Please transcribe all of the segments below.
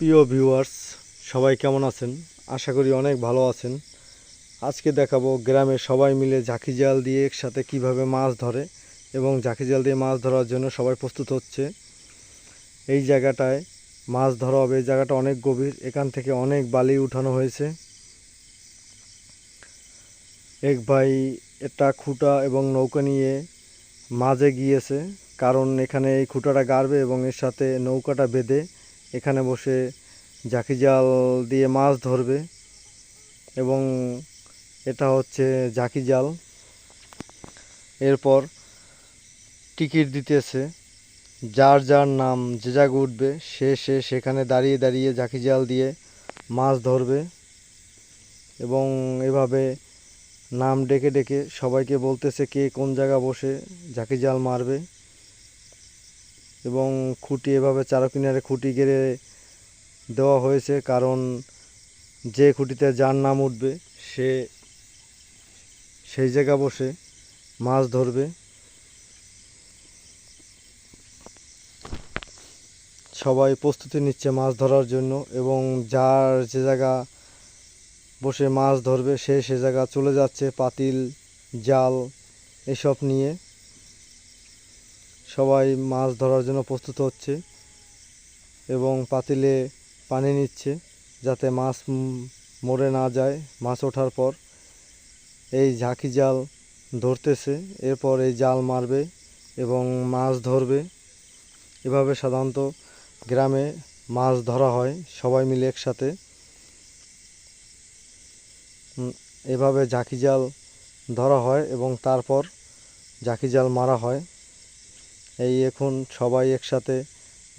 প্রিয় ভিউয়ার্স সবাই কেমন আছেন? আশা করি অনেক ভালো আছেন। আজকে দেখাবো গ্রামে সবাই মিলে ঝাঁকি জাল দিয়ে একসাথে কীভাবে মাছ ধরে এবং ঝাঁকি জাল দিয়ে মাছ ধরার জন্য সবাই প্রস্তুত হচ্ছে। এই জায়গাটায় মাছ ধরা হবে। এই জায়গাটা অনেক গভীর। এখান থেকে অনেক বালি উঠানো হয়েছে। এক ভাই একটা খুঁটা এবং নৌকা নিয়ে মাঝে গিয়েছে। কারণ এখানে এই খুঁটাটা গাড়বে এবং এর সাথে নৌকাটা বেঁধে এখানে বসে জাকি জাল দিয়ে মাছ ধরবে এবং এটা হচ্ছে জাকি জাল। এরপর টিকিট দিতেছে। যার যার নাম যে জায়গা উঠবে, সে সে সেখানে দাঁড়িয়ে দাঁড়িয়ে জাকি জাল দিয়ে মাছ ধরবে এবং এভাবে নাম ডেকে ডেকে সবাইকে বলতেছে কে কোন জায়গা বসে জাকি জাল মারবে। এবং খুঁটি এভাবে চারো কিনারে খুঁটি গেড়ে দেওয়া হয়েছে, কারণ যে খুঁটিতে যার নাম উঠবে, সে সেই জায়গা বসে মাছ ধরবে। সবাই প্রস্তুতি নিচ্ছে মাছ ধরার জন্য এবং যার যে জায়গা বসে মাছ ধরবে, সে সে জায়গা চলে যাচ্ছে, পাতিল, জাল, এসব নিয়ে। সবাই মাছ ধরার জন্য প্রস্তুত হচ্ছে এবং পাতিলে পানি নিচ্ছে যাতে মাছ মরে না যায়। মাছ ওঠার পর এই ঝাঁকি জাল ধরতেছে, এরপর এই জাল মারবে এবং মাছ ধরবে। এভাবে সাধারণত গ্রামে মাছ ধরা হয়, সবাই মিলে একসাথে। এভাবে ঝাঁকি জাল ধরা হয় এবং তারপর ঝাঁকি জাল মারা হয়। এই এখন সবাই একসাথে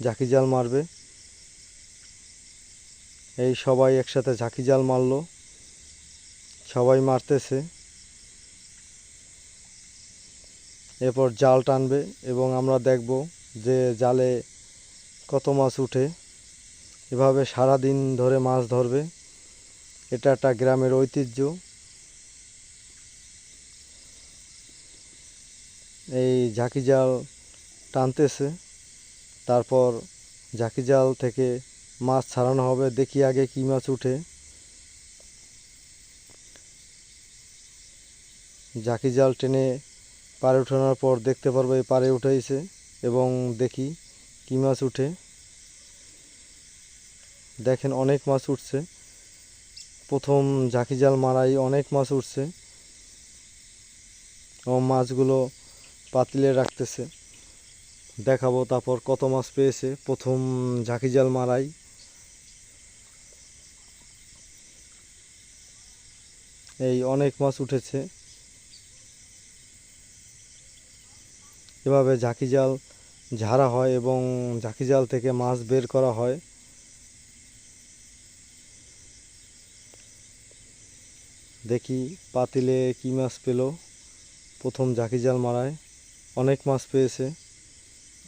ঝাঁকি জাল মারবে। এই সবাই একসাথে ঝাঁকি জাল মারলো। সবাই মারতেছে। এরপর জাল টানবে এবং আমরা দেখব যে জালে কত মাছ উঠে। এভাবে সারা দিন ধরে মাছ ধরবে। এটা একটা গ্রামের ঐতিহ্য। এই ঝাঁকি জাল টানতেছে। তারপর ঝাঁকি জাল থেকে মাছ ছাড়ানো হবে। দেখি আগে কী মাছ উঠে। ঝাঁকি জাল টেনে পাড়ে উঠানোর পর দেখতে পারব এই পাড়ে উঠেছে এবং দেখি কী মাছ উঠে। দেখেন অনেক মাছ উঠছে। প্রথম ঝাঁকি জাল মারাই অনেক মাছ উঠছে। ও মাছগুলো পাতিলে রাখতেছে। দেখাবো তারপর কত মাছ পেয়েছে। প্রথম ঝাঁকি জাল মারাই। এই অনেক মাছ উঠেছে। এভাবে ঝাঁকি জাল ঝাড়া হয় এবং ঝাঁকি জাল থেকে মাছ বের করা হয়। দেখি পাতিলে কী মাছ পেল। প্রথম ঝাঁকি জাল মারায়। অনেক মাছ পেয়েছে।